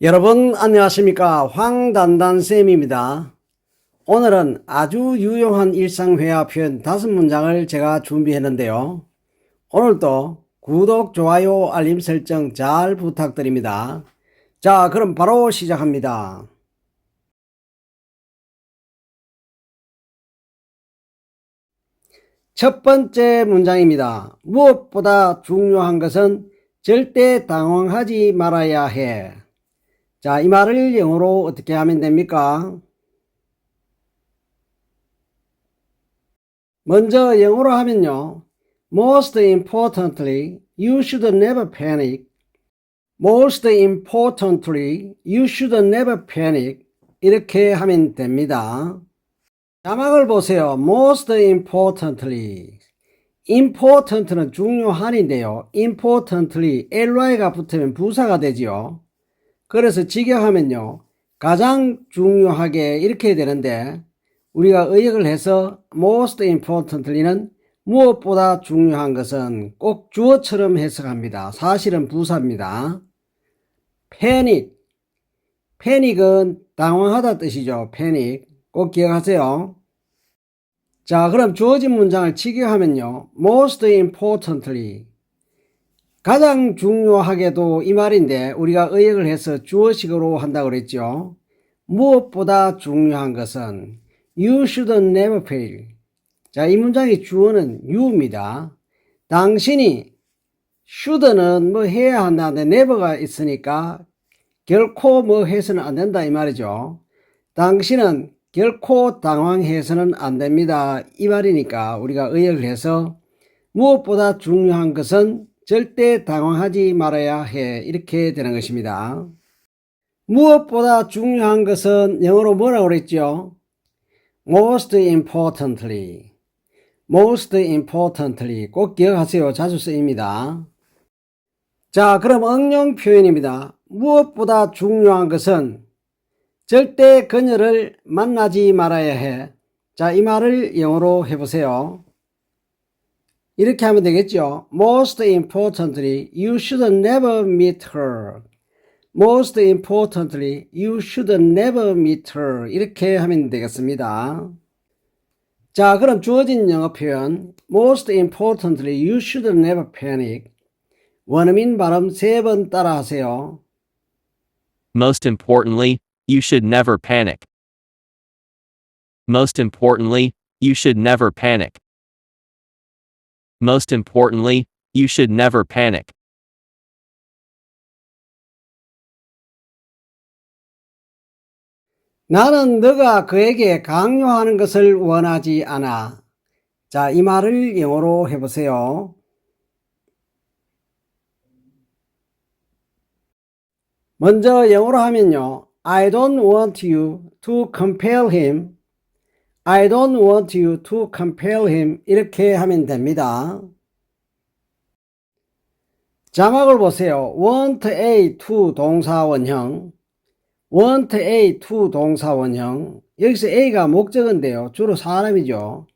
여러분 안녕하십니까 황단단쌤입니다. 오늘은 아주 유용한 일상회화 표현 다섯 문장을 제가 준비했는데요. 오늘도 구독, 좋아요, 알림 설정 잘 부탁드립니다. 자 그럼 바로 시작합니다. 첫 번째 문장입니다. 무엇보다 중요한 것은 절대 당황하지 말아야 해. 자, 이 말을 영어로 어떻게 하면 됩니까? 먼저 영어로 하면요. Most importantly, you should never panic. Most importantly, you should never panic. 이렇게 하면 됩니다. 자막을 보세요. Most importantly. important는 중요한인데요. importantly, ly가 붙으면 부사가 되지요. 그래서 직역하면요. 가장 중요하게 이렇게 되는데 우리가 의역을 해서 most importantly는 무엇보다 중요한 것은 꼭 주어처럼 해석합니다. 사실은 부사입니다. panic. 패닉은 당황하다 뜻이죠. 패닉. 꼭 기억하세요. 자, 그럼 주어진 문장을 직역하면요. most importantly. 가장 중요하게도 이 말인데 우리가 의역을 해서 주어식으로 한다고 그랬죠. 무엇보다 중요한 것은 you should never fail. 자, 이 문장의 주어는 you입니다. 당신이 should는 뭐 해야 한다는데 never가 있으니까 결코 뭐 해서는 안 된다 이 말이죠. 당신은 결코 당황해서는 안 됩니다. 이 말이니까 우리가 의역을 해서 무엇보다 중요한 것은 절대 당황하지 말아야 해. 이렇게 되는 것입니다. 무엇보다 중요한 것은 영어로 뭐라고 그랬죠? most importantly. most importantly. 꼭 기억하세요. 자주 쓰입니다. 자, 그럼 응용 표현입니다. 무엇보다 중요한 것은 절대 그녀를 만나지 말아야 해. 자, 이 말을 영어로 해보세요. 이렇게 하면 되겠죠. Most importantly, you should never meet her. Most importantly, you should never meet her. 이렇게 하면 되겠습니다. 자, 그럼 주어진 영어 표현 Most importantly, you should never panic. 원어민 발음 세 번 따라 하세요. Most importantly, you should never panic. Most importantly, you should never panic. Most importantly, you should never panic. 나는 너가 그에게 강요하는 것을 원하지 않아. 자, 이 말을 영어로 해보세요. 먼저 영어로 하면요. I don't want you to compel him. I don't want you to compel him. 이렇게 하면 됩니다. 자막을 보세요. want a to 동사원형. want a to 동사원형. 여기서 a가 목적인데요. 주로 사람이죠.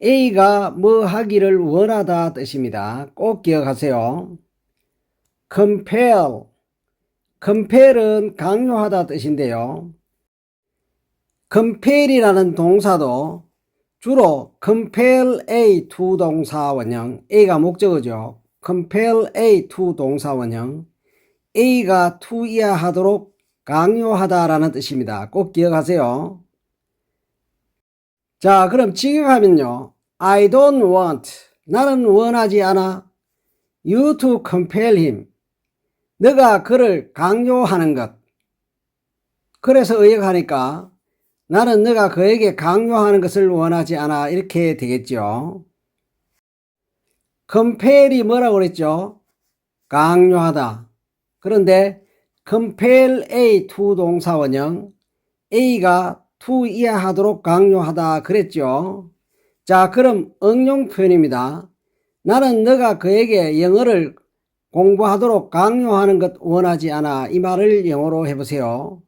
a가 뭐 하기를 원하다 뜻입니다. 꼭 기억하세요. compel. compel은 강요하다 뜻인데요. Compel이라는 동사도 주로 compel a to 동사 원형, a가 목적어죠. compel a to 동사 원형, a가 to 이하 하도록 강요하다라는 뜻입니다. 꼭 기억하세요. 자, 그럼 직역하면요. I don't want. 나는 원하지 않아. You to compel him. 너가 그를 강요하는 것. 그래서 의역하니까 나는 너가 그에게 강요하는 것을 원하지 않아. 이렇게 되겠죠. compel이 뭐라고 그랬죠? 강요하다. 그런데 compel A to 동사원형 A가 to 이하하도록 강요하다 그랬죠. 자, 그럼 응용 표현입니다. 나는 너가 그에게 영어를 공부하도록 강요하는 것 원하지 않아. 이 말을 영어로 해보세요.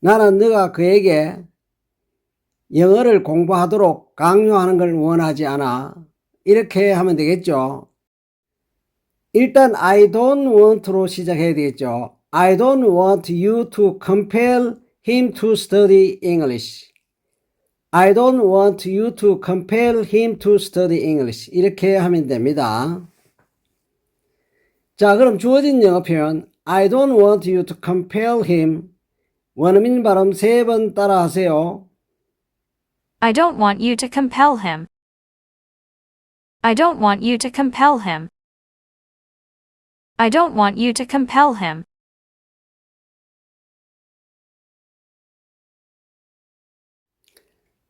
나는 너가 그에게 영어를 공부하도록 강요하는 걸 원하지 않아. 이렇게 하면 되겠죠. 일단 I don't want로 시작해야 되겠죠. I don't want you to compel him to study English. I don't want you to compel him to study English. 이렇게 하면 됩니다. 자, 그럼 주어진 영어 표현 I don't want you to compel him. 원어민 발음 세 번 따라 하세요. I don't want you to compel him. I don't want you to compel him. I don't want you to compel him.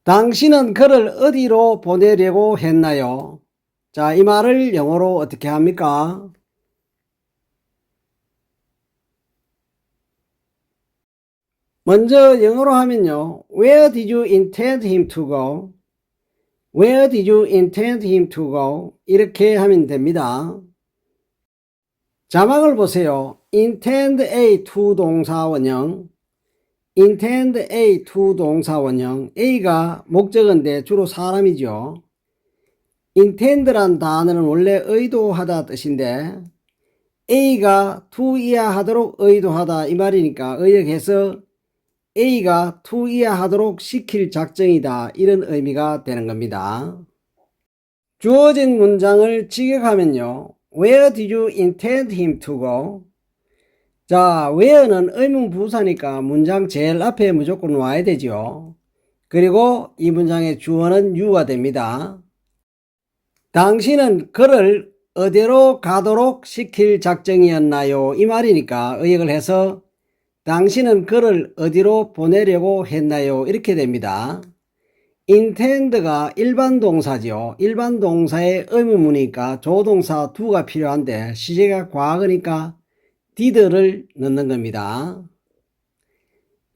당신은 그를 어디로 보내려고 했나요? 자, 이 말을 영어로 어떻게 합니까? 먼저 영어로 하면요. Where did you intend him to go? Where did you intend him to go? 이렇게 하면 됩니다. 자막을 보세요. intend a to 동사 원형 intend A to 동사 원형 A가 목적어인데 주로 사람이죠. intend란 단어는 원래 의도하다 뜻인데 A가 to 이하하도록 의도하다 이 말이니까 의역해서 A가 to 이하하도록 시킬 작정이다 이런 의미가 되는 겁니다. 주어진 문장을 직역하면요. Where did you intend him to go? 자, where는 의문 부사니까 문장 제일 앞에 무조건 와야 되죠. 그리고 이 문장의 주어는 you가 됩니다. 당신은 그를 어디로 가도록 시킬 작정이었나요? 이 말이니까 의역을 해서 당신은 그를 어디로 보내려고 했나요? 이렇게 됩니다. intend가 일반 동사죠. 일반 동사의 의문문이니까 조동사 두가 필요한데 시제가 과거니까 did를 넣는 겁니다.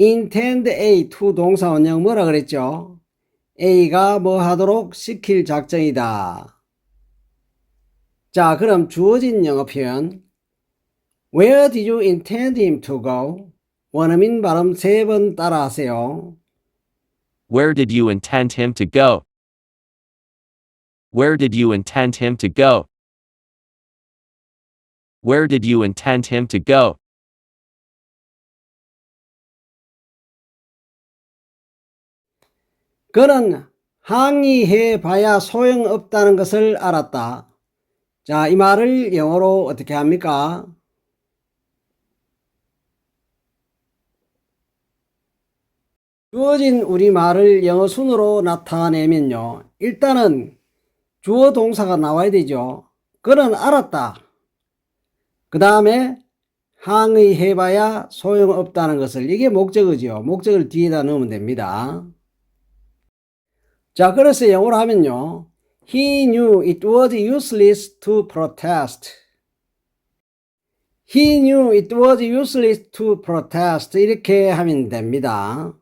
intend A to 동사 원형 뭐라 그랬죠? A가 뭐 하도록 시킬 작정이다. 자, 그럼 주어진 영어 표현 Where did you intend him to go? 원어민 발음 세 번 따라 하세요. Where did you intend him to go? Where did you intend him to go? Where did you intend him to go? 그는 항의해 봐야 소용없다는 것을 알았다. 자, 이 말을 영어로 어떻게 합니까? 주어진 우리말을 영어 순으로 나타내면요. 일단은 주어 동사가 나와야 되죠. 그는 알았다. 그 다음에 항의해봐야 소용없다는 것을 이게 목적어죠. 목적을 뒤에다 넣으면 됩니다. 자, 그래서 영어로 하면요. He knew it was useless to protest. He knew it was useless to protest. 이렇게 하면 됩니다.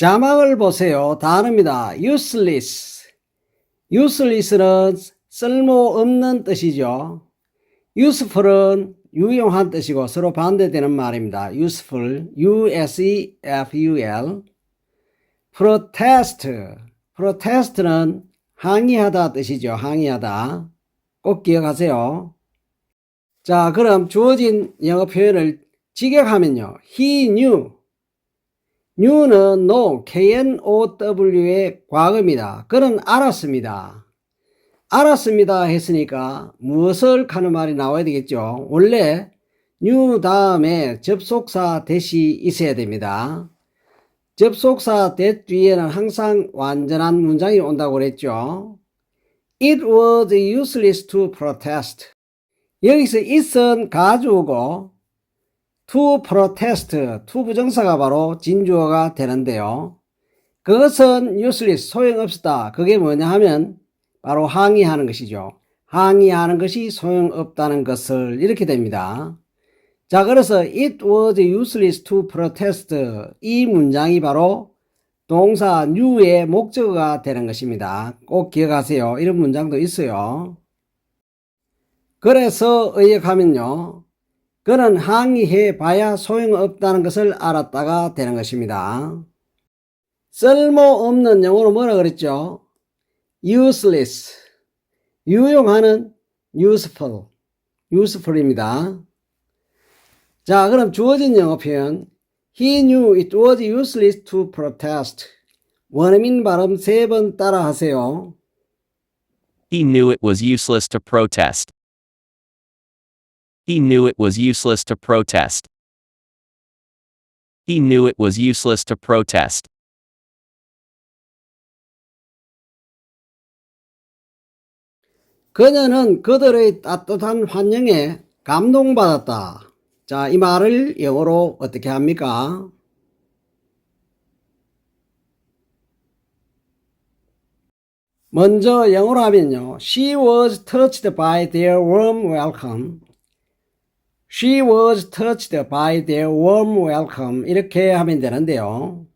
자막을 보세요. 단어입니다. useless. useless는 쓸모없는 뜻이죠. useful은 유용한 뜻이고 서로 반대되는 말입니다. useful, U-S-E-F-U-L. protest. protest는 항의하다 뜻이죠. 항의하다. 꼭 기억하세요. 자, 그럼 주어진 영어 표현을 직역하면요. He knew. Knew는 know, K-N-O-W의 과거입니다. 그는 알았습니다. 알았습니다 했으니까 무엇을 하는 말이 나와야 되겠죠. 원래 knew 다음에 접속사 대시 있어야 됩니다. 접속사 that 뒤에는 항상 완전한 문장이 온다고 그랬죠. It was useless to protest. 여기서 it은 가주어고 to protest, to 부정사가 바로 진주어가 되는데요. 그것은 useless, 소용없었다. 그게 뭐냐 하면 바로 항의하는 것이죠. 항의하는 것이 소용없다는 것을 이렇게 됩니다. 자, 그래서 it was useless to protest. 이 문장이 바로 동사 new의 목적어가 되는 것입니다. 꼭 기억하세요. 이런 문장도 있어요. 그래서 의역하면요. 그는 항의해 봐야 소용없다는 것을 알았다가 되는 것입니다. 쓸모없는 영어로 뭐라 그랬죠? useless. 유용하는 useful. useful입니다. 자, 그럼 주어진 영어 표현. He knew it was useless to protest. 원어민 발음 세 번 따라 하세요. He knew it was useless to protest. He knew it was useless to protest. He knew it was useless to protest. 그녀는 그들의 따뜻한 환영에 감동받았다. 자, 이 말을 영어로 어떻게 합니까? 먼저 영어로 하면요. She was touched by their warm welcome. She was touched by their warm welcome. 이렇게 하면 되는데요.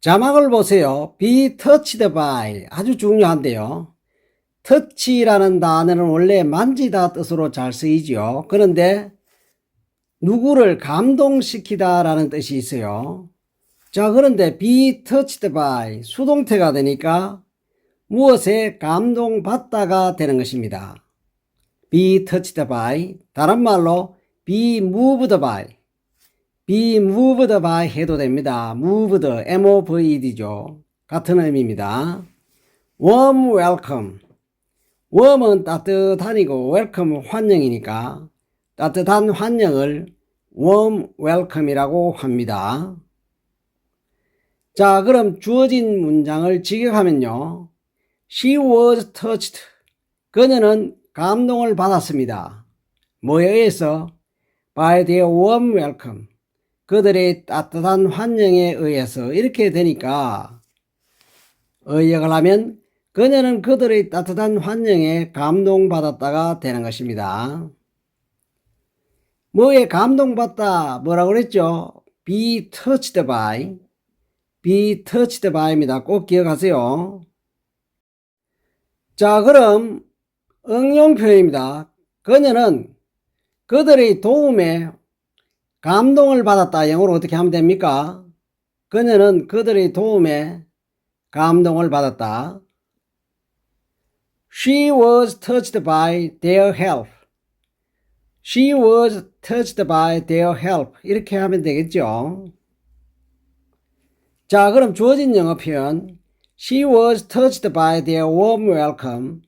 자막을 보세요. be touched by. 아주 중요한데요. 터치라는 단어는 원래 만지다 뜻으로 잘 쓰이죠. 그런데 누구를 감동시키다 라는 뜻이 있어요. 자, 그런데 be touched by 수동태가 되니까 무엇에 감동받다가 되는 것입니다. Be touched by 다른 말로 be moved by be moved by 해도 됩니다. moved M-O-V-Ed죠. 같은 의미입니다. warm welcome 웜은 따뜻한이고 웰컴은 환영이니까 따뜻한 환영을 warm welcome이라고 합니다. 자, 그럼 주어진 문장을 직역하면요. She was touched. 그녀는 감동을 받았습니다. 뭐에 의해서? By their warm welcome. 그들의 따뜻한 환영에 의해서 이렇게 되니까 의역을 하면 그녀는 그들의 따뜻한 환영에 감동받았다가 되는 것입니다. 뭐에 감동받다 뭐라고 그랬죠? be touched by be touched by입니다. 꼭 기억하세요. 자, 그럼 응용 표현입니다. 그녀는 그들의 도움에 감동을 받았다. 영어로 어떻게 하면 됩니까? 그녀는 그들의 도움에 감동을 받았다. She was touched by their help. She was touched by their help. 이렇게 하면 되겠죠. 자, 그럼 주어진 영어 표현. She was touched by their warm welcome.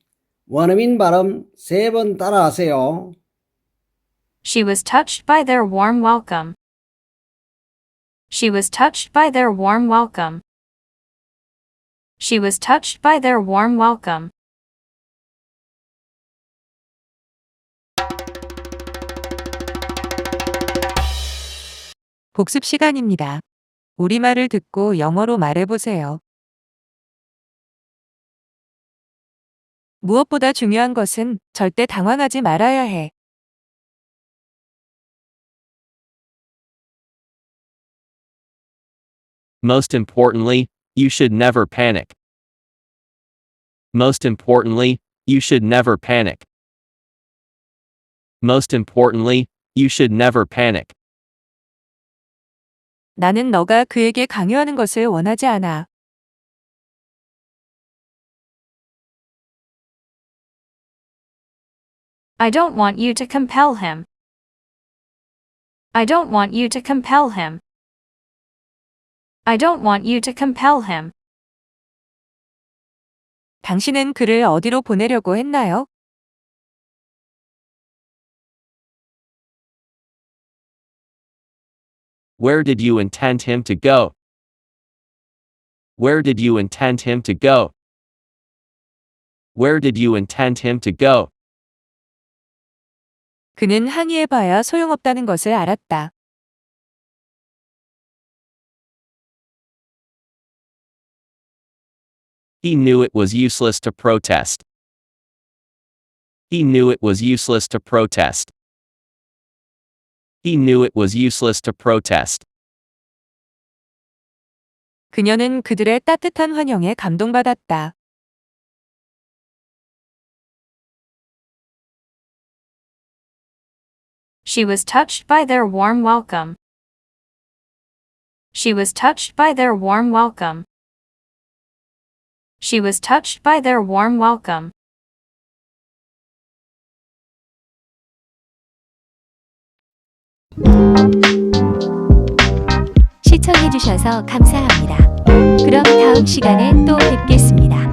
원어민 발음 세 번 따라하세요. She was touched by their warm welcome. She was touched by their warm welcome. She was touched by their warm welcome. 복습 시간입니다. 우리말을 듣고 영어로 말해보세요. 무엇보다 중요한 것은 절대 당황하지 말아야 해. Most importantly, you should never panic. Most importantly, you should never panic. Most importantly, you should never panic. 나는 너가 그에게 강요하는 것을 원하지 않아. I don't want you to compel him. I don't want you to compel him. I don't want you to compel him. 당신은 그를 어디로 보내려고 했나요? Where did you intend him to go? Where did you intend him to go? Where did you intend him to go? 그는 항의해봐야 소용없다는 것을 알았다. He knew it was useless to protest. He knew it was useless to protest. He knew it was useless to protest. 그녀는 그들의 따뜻한 환영에 감동받았다. She was touched by their warm welcome. She was touched by their warm welcome. She was touched by their warm welcome. 시청해주셔서 감사합니다. 그럼 다음 시간에 또 뵙겠습니다.